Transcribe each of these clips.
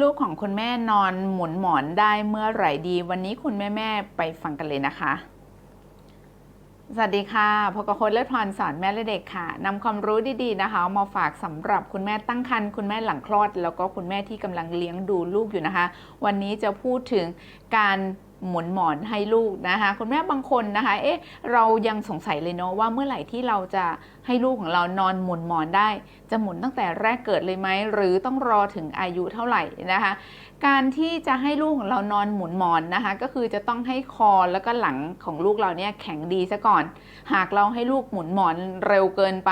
ลูกของคุณแม่นอนหมุนหมอนได้เมื่อไหร่ดี วันนี้คุณแม่แม่ไปฟังกันเลยนะคะ สวัสดีค่ะพกโค้ชเลิศพรสอนแม่และเด็กค่ะนำความรู้ดีๆนะคะ มาฝากสำหรับคุณแม่ตั้งครรภ์คุณแม่หลังคลอด แล้วก็คุณแม่ที่กำลังเลี้ยงดูลูกอยู่นะคะ วันนี้จะพูดถึงการหมุนหมอนให้ลูกนะคะ คุณแม่บางคนนะคะ เอ๊ะ เรายังสงสัยเลยเนาะว่าเมื่อไหร่ที่เราจะ ให้ลูกของเรานอนหมุนหมอนได้ จะหมุนตั้งแต่แรกเกิดเลยไหมหรือต้องรอถึงอายุเท่าไหร่นะคะ การที่จะให้ลูกของเรานอนหมุนหมอนนะคะ ก็คือจะต้องให้คอแล้วก็หลังของลูกเราเนี่ยแข็งดีซะก่อน หากเราให้ลูกหมุนหมอนเร็วเกินไป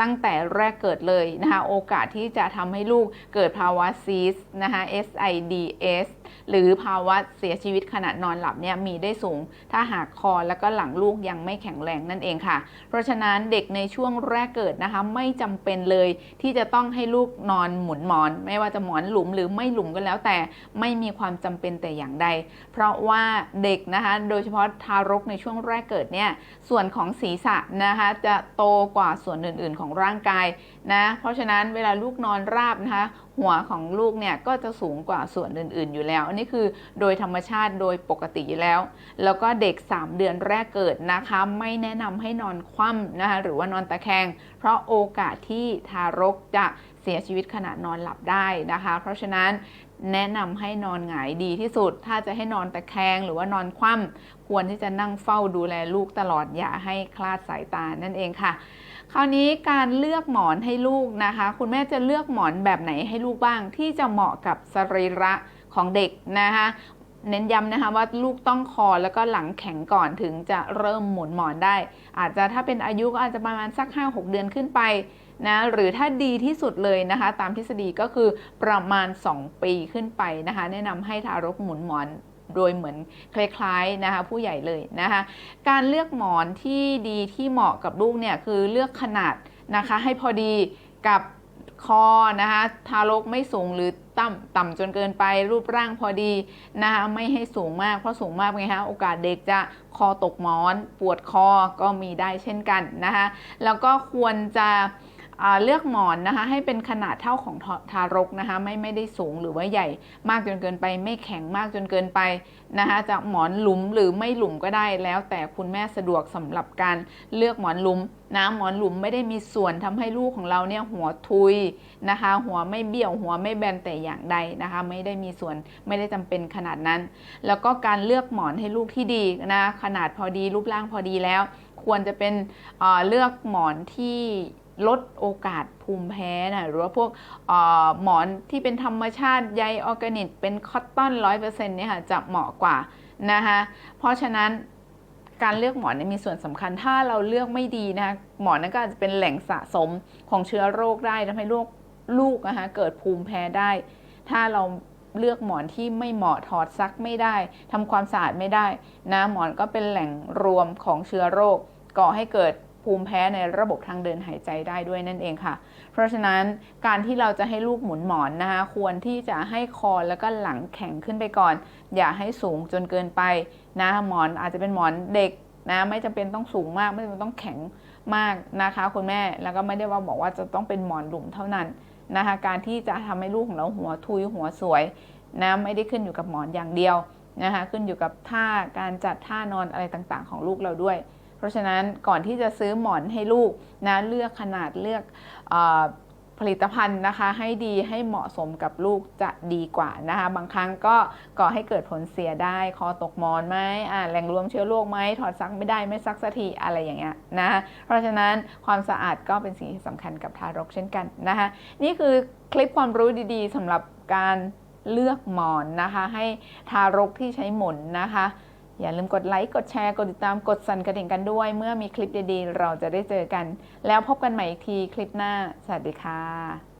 ตั้งแต่แรกเกิดเลยนะคะ โอกาสที่จะทำให้ลูกเกิดภาวะซีสนะคะ SIDS หรือภาวะเสียชีวิตขณะนอนหลับเนี่ยมีได้สูง ถ้าหากคอแล้วก็หลังลูกยังไม่แข็งแรงนั่นเองค่ะ เพราะฉะนั้นเด็กในช่วงงแรกเกิดนะคะ ไม่จำเป็นเลยที่จะต้องให้ลูกนอนหมุนหมอน ไม่ว่าจะหมอนหลุมหรือไม่หลุมก็แล้วแต่ไม่มีความจำเป็นแต่อย่างใด เพราะว่าเด็กนะคะโดยเฉพาะทารกในช่วงแรกเกิดเนี่ยส่วนของศีรษะนะคะจะโตกว่าส่วนอื่น ๆ ของร่างกายนะเพราะฉะนั้นเวลาลูกนอนราบนะคะหัวของลูกเนี่ยก็จะสูงกว่าส่วนอื่นๆอยู่แล้ว อันนี้คือโดยธรรมชาติโดยปกติอยู่แล้ว แล้วก็เด็ก 3 เดือนแรกเกิดนะคะ ไม่แนะนำให้นอนคว่ำนะคะหรือว่านอนตะแคง เพราะโอกาสที่ทารกจะเสียชีวิตขณะนอนหลับได้นะคะ เพราะฉะนั้น แนะนำให้นอนหงายดีที่สุด ถ้าจะให้นอนตะแคงหรือว่านอนคว่ำควรที่จะนั่งเฝ้าดูแลลูกตลอดอย่าให้คลาดสายตานั่นเองค่ะ คราวนี้การเลือกหมอนให้ลูกนะคะ คุณแม่จะเลือกหมอนแบบไหนให้ลูกบ้าง ที่จะเหมาะกับสรีระของเด็กนะคะเน้นย้ำนะคะว่าลูกต้องคอแล้วก็หลังแข็งก่อนถึงจะเริ่มหมุนหมอนได้ อาจจะถ้าเป็นอายุก็อาจจะประมาณสัก 5-6 เดือนขึ้นไป นะหรือถ้าดีที่สุดเลยนะคะ ตามทฤษฎีก็คือประมาณ 2 ปีขึ้นไปนะคะ แนะนำให้ทารกหมุนหมอนโดยเหมือนคล้ายๆนะคะผู้ใหญ่เลยนะคะ การเลือกหมอนที่ดีที่เหมาะกับลูกเนี่ยคือเลือกขนาดนะคะให้พอดีกับคอนะคะทารกไม่สูงหรือต่ำต่ำจนเกินไปรูปร่างพอดีนะคะไม่ให้สูงมากเพราะสูงมากไงคะโอกาสเด็กจะคอตกหมอน ปวดคอก็มีได้เช่นกันนะคะแล้วก็ควรจะ เลือกหมอนนะคะให้เป็นขนาดเท่าของททารกนะคะไม่ไม่ได้สูงหรือว่าใหญ่มากจนเกินไป ไม่แข็งมากจนเกินไปนะคะจะหมอนหลุมหรือไม่หลุมก็ได้แล้ว แต่คุณแม่สะดวกสำหรับการเลือกหมอนหลุมนะหมอนหลุมไม่ได้มีส่วนทำให้ลูกของเราเนี่ยหัวทุยนะคะ หัวไม่เบี้ยวหัวไม่แบนแต่อย่างใดนะคะ ไม่ได้มีส่วนไม่ได้จำเป็นขนาดนั้น แล้วก็การเลือกหมอนให้ลูกที่ดีนะขนาดพอดีรูปร่างพอดีแล้ว ควรจะเป็นเเลือกหมอนที่ ลดโอกาสภูมิแพ้นะหรือว่าพวกออหมอนที่เป็นธรรมชาติใยออร์แกนิกเป็นคอตตอนร้อยเปอร์เซ็นต์เนี่ยค่ะจะเหมาะกว่านะคะเพราะฉะนั้นการเลือกหมอนเนี่ยมีส่วนสำคัญถ้าเราเลือกไม่ดีนะคะหมอนนั้นก็อาจจะเป็นแหล่งสะสมของเชื้อโรคได้ทำให้ลูกลูกนะคะเกิดภูมิแพ้ได้ ถ้าเราเลือกหมอนที่ไม่เหมาะถอดซักไม่ได้ทำความสะอาดไม่ได้นะหมอนก็เป็นแหล่งรวมของเชื้อโรคก่อให้เกิด ภูมิแพ้ในระบบทางเดินหายใจได้ด้วยนั่นเองค่ะ เพราะฉะนั้นการที่เราจะให้ลูกหมุนหมอนนะคะควรที่จะให้คอแล้วก็หลังแข็งขึ้นไปก่อน อย่าให้สูงจนเกินไปนะหมอนอาจจะเป็นหมอนเด็กนะไม่จำเป็นต้องสูงมาก ไม่จำเป็นต้องแข็งมากนะคะคุณแม่แล้วก็ไม่ได้ว่าบอกว่าจะต้องเป็นหมอนหลุมเท่านั้นนะคะการที่จะทำให้ลูกของเราหัวทุยหัวสวยนะไม่ได้ขึ้นอยู่กับหมอนอย่างเดียวนะคะขึ้นอยู่กับท่าการจัดท่านอนอะไรต่างๆ ของลูกเราด้วย ราะฉะนั้นก่อนที่จะซื้อหมอนให้ลูกนะเลือกขนาดเลือกอผลิตภัณฑ์นะคะให้ดีให้เหมาะสมกับลูกจะดีกว่านะคะบางครั้งก็ก่อให้เกิดผลเสียได้คอตกหมอนไหมแหล่งรวมเชื้อโรคไหมถอดซักไม่ได้ไม่ซักสักทีอะไรอย่างเงี้ยนะะเพราะฉะนั้นความสะอาดก็เป็นสิ่งที่สำคัญกับทารกเช่นกันนะคะนี่คือคลิปความรู้ดีๆสำหรับการเลือกหมอนนะคะ ให้ทารกที่ใช้หมุนนะคะ อย่าลืมกดไลค์ กดแชร์ กดติดตาม กดสั่นกระดิ่งกันด้วย เมื่อมีคลิปดีๆ เราจะได้เจอกัน แล้วพบกันใหม่อีกทีคลิปหน้า สวัสดีค่ะ